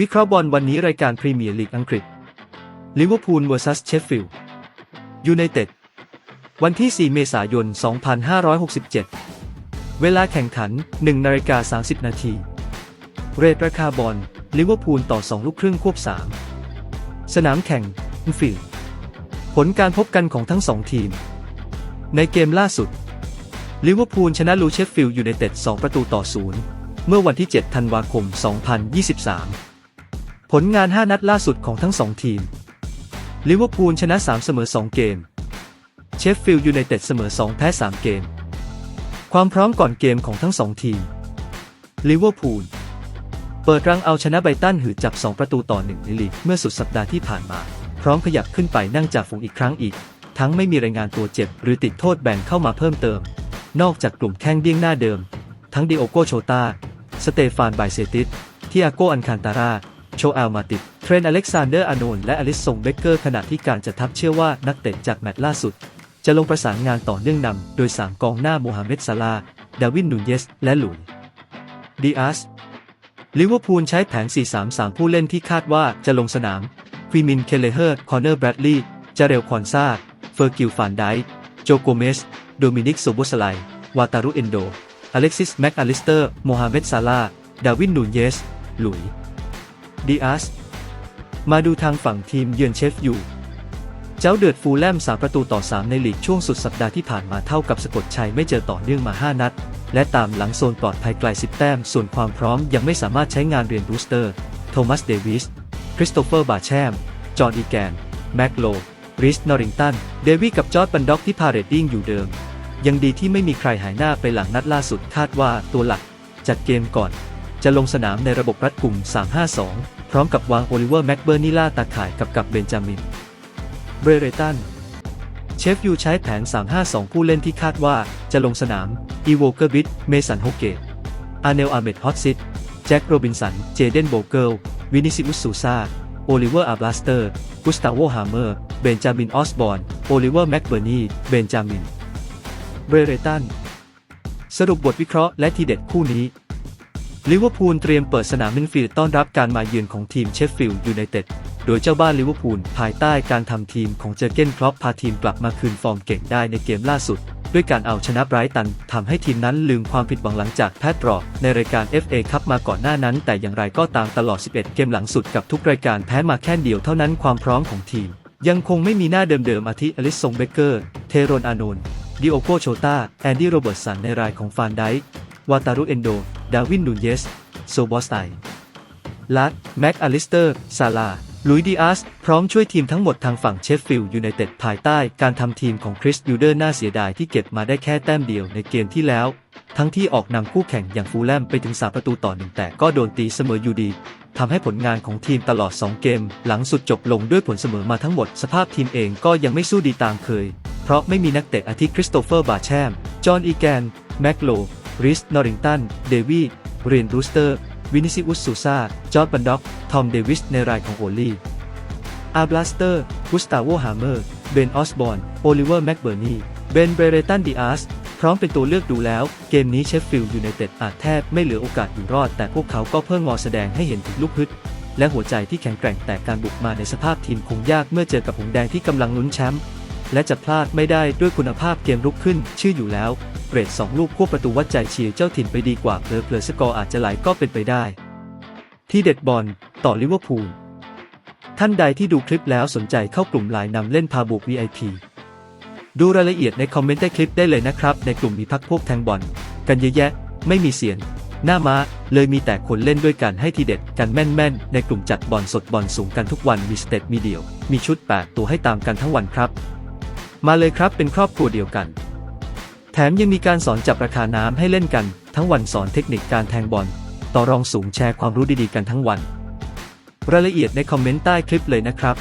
วิเคราะห์บอลวันนี้รายการพรีเมียร์ลีกอังกฤษลิเวอร์พูล vs เชฟฟิลด์ยูไนเต็ดวันที่ 4 เมษายน 2567 เวลาแข่งขัน 1นาฬิกา30 นาที เรทราคาบอลลิเวอร์พูลต่อ 2 ลูกครึ่งควบ 3 สนามแข่งอันฟิลด์ผลการพบกันของทั้ง 2 ทีม ในเกมล่าสุดลิเวอร์พูลชนะลูเชฟฟิลด์ยูไนเต็ด 2 ประตูต่อ 0 เมื่อวันที่ 7 ธันวาคม 2023 ผลงาน 5 นัดล่าสุดของทั้ง 2 ทีม ลิเวอร์พูลชนะ 3 เสมอ 2 เกม เชฟฟิลด์ยูไนเต็ดเสมอ 2 แพ้ 3 เกม ความพร้อมก่อนเกมของทั้ง 2 ทีม ลิเวอร์พูล เปิดรังเอาชนะไบตันหือจับ 2 ประตูต่อ 1 ในลีกเมื่อสุดสัปดาห์ที่ผ่านมา พร้อมขยับขึ้นไปนั่งจากฝูงอีกครั้งอีก ทั้งไม่มีรายงานตัวเจ็บ หรือติดโทษแบนเข้ามาเพิ่มเติม นอกจากกลุ่มแข้งเดี้ยงหน้าเดิม ทั้งดิโอโกโชตา สเตฟานไบเซติสทิอาโกอันคานตารา ชแอลมาติด เทรนอเล็กซานเดอร์อานนและอลิสซงเบเกอร์ขณะที่การจะทับเชื่อว่านักเตะจากแมตช์ล่าสุด จะลงประสานงานต่อเนื่องนำโดย 3 กองหน้าโมฮัมเหม็ดซาลา ดาวินนูเยส และหลุยดีอาสลิเวอร์พูลใช้แผน 4-3-3 ผู้เล่นที่คาดว่าจะลงสนามฟีมิน เคเลเฮอร์ คอนเนอร์ แบรดลีย์จาเรลคอนซาเฟอร์กิลฟานไดโจโกเมส โดมินิกโซโบสไล วาตารุเอนโด อเล็กซิส แม็กอลิสเตอร์ โมฮัมเหม็ดซาลา ดาวิน นูเยส หลุย ดีอาสมาดูทางฝั่งทีมเยือนเชฟอยู่ เจ้าเดือดฟูลแลมส3ประตูต่อ 3 ในลีกช่วงสุดสัปดาห์ที่ผ่านมาเท่ากับสะกดชัยไม่เจอต่อเนื่องมา 5 นัด และตามหลังโซนปลอดภัยไกล 10 แต้ม ส่วนความพร้อมยังไม่สามารถใช้งานเรียนบูสเตอร์ โทมัสเดวิส คริสโตเฟอร์บาแชม จอห์นอีแกน แม็กโล ริสนอริงตัน เดวี่กับจอร์ดบันด็อกที่พาเรตติ้งอยู่เดิม ยังดีที่ไม่มีใครหายหน้าไปหลังนัดล่าสุดคาดว่าตัวหลักจัดเกมก่อน จะลงสนามในระบบรัดกลุ่ม 3-5-2 พร้อมกับวางโอลิเวอร์แม็กเบอร์นิล่าตาข่ายกับกับเบนจามิน เบรเรตัน เชฟยูใช้แผน 3-5-2 ผู้เล่นที่คาดว่าจะลงสนาม อีโวเกอร์บิทเมสันโฮเกต อาเนลอาเมดฮอตซิต แจ็คโรบินสัน เจเดนโบเกิล วินิซิอุสซูซาโอลิเวอร์อาบลาสเตอร์ กุสตาโวฮาร์เมอร์ เบนจามินออสบอร์นโอลิเวอร์แม็กเบอร์นี เบนจามิน เบรเรตัน สรุปบทวิเคราะห์และทีเด็ดคู่นี้ ลิเวอร์พูลเตรียมเปิดสนามมินฟิลด์ต้อนรับการมาเยือนของทีมเชฟฟิลด์ยูไนเต็ด โดยเจ้าบ้านลิเวอร์พูลภายใต้การทำทีมของเจอเก้นครอปพาทีมกลับมาคืนฟอร์มเก่งได้ในเกมล่าสุด ด้วยการเอาชนะไบรตันทำให้ทีมนั้นลืมความผิดหวังหลังจากแพ้ดรอปในรายการ FA คัพมาก่อนหน้านั้น แต่อย่างไรก็ตามตลอด 11 เกมหลังสุดกับทุกรายการแพ้มาแค่เดียวเท่านั้นความพร้อมของทีม ยังคงไม่มีหน้าเดิมๆอาทิอลิสซงเบเกอร์ เทโรนอานนดิโอโกโชตาแอนดี้โรเบิร์ตสันในรายของฟานไดวาตารุเอนโด ดาวินนูเยส โซบอสไตลัดแม็กอลิสเตอร์ ซาลา ลุยดีอาส พร้อมช่วยทีมทั้งหมดทางฝั่งเชฟฟิลด์ยูไนเต็ดภายใต้การทำทีมของคริสยูเดอร์น่าเสียดายที่เก็บมาได้แค่แต้มเดียวในเกมที่แล้ว ทั้งที่ออกนำคู่แข่งอย่างฟูลแลมไปถึง3ประตูต่อหนึ่งแต่ก็โดนตีเสมออยู่ดีทำให้ผลงานของทีมตลอด 2 เกม หลังสุดจบลงด้วยผลเสมอมาทั้งหมดสภาพทีมเองก็ยังไม่สู้ดีตามเคย เพราะไม่มีนักเตะอาทิคริสโตเฟอร์บาแชม จอห์นอีแกน แม็กโล ริส นอริงตัน เดวี่เรียนรูสเตอร์ วินิซิอุส ซูซาจอร์ดบันด็อก ทอม เดวิส ในรายของโอลีอาร์บลาสเตอร์ กุสตาโว ฮาร์เมอร์ เบน ออสบอร์นโอลิเวอร์ แม็กเบอร์นีเบน เบรเรตันดีอาส พร้อมเป็นตัวเลือกดูแล้ว เกมนี้เชฟฟิลด์ยูไนเต็ดอาจแทบไม่เหลือโอกาสอยู่รอด แต่พวกเขาก็เพิ่งงอแสดงให้เห็นถึงลูกฮึดและหัวใจที่แข็งแกร่งแต่การบุกมาในสภาพทีมคงยากเมื่อเจอกับหงแดงที่กำลังลุ้นแชมป์และจะพลาดไม่ได้ด้วยคุณภาพเกมรุกขึ้น ชื่ออยู่แล้ว รด 2 ลูกควบประตูวัดใจเชียร์เจ้าถิ่นไปดีกว่าเพลอเพลอสกอร์อาจจะไหลก็เป็นไปได้ ที่เด็ดบอลต่อลิเวอร์พูลท่านใดที่ดูคลิปแล้วสนใจเข้ากลุ่มไลน์นำเล่นพาบุก VIP ดูรายละเอียดในคอมเมนต์ใต้คลิปได้เลยนะครับ ในกลุ่มมีพักพวกแทงบอลกันเยอะแยะ ไม่มีเสียง หน้าม้า เลยมีแต่คนเล่นด้วยกันให้ทีเด็ดกันแม่นๆ ในกลุ่มจัดบอลสดบอลสูงกันทุกวันมีสเตตมีเดียว มีชุด 8 ตัวให้ตามกันทั้งวันครับ มาเลยครับเป็นครอบครัวเดียวกัน แถมยังมีการสอนจับราคาน้ำให้เล่นกัน ทั้งวันสอนเทคนิคการแทงบอล ต่อรองสูงแชร์ความรู้ดีๆกันทั้งวัน รายละเอียดในคอมเมนต์ใต้คลิปเลยนะครับ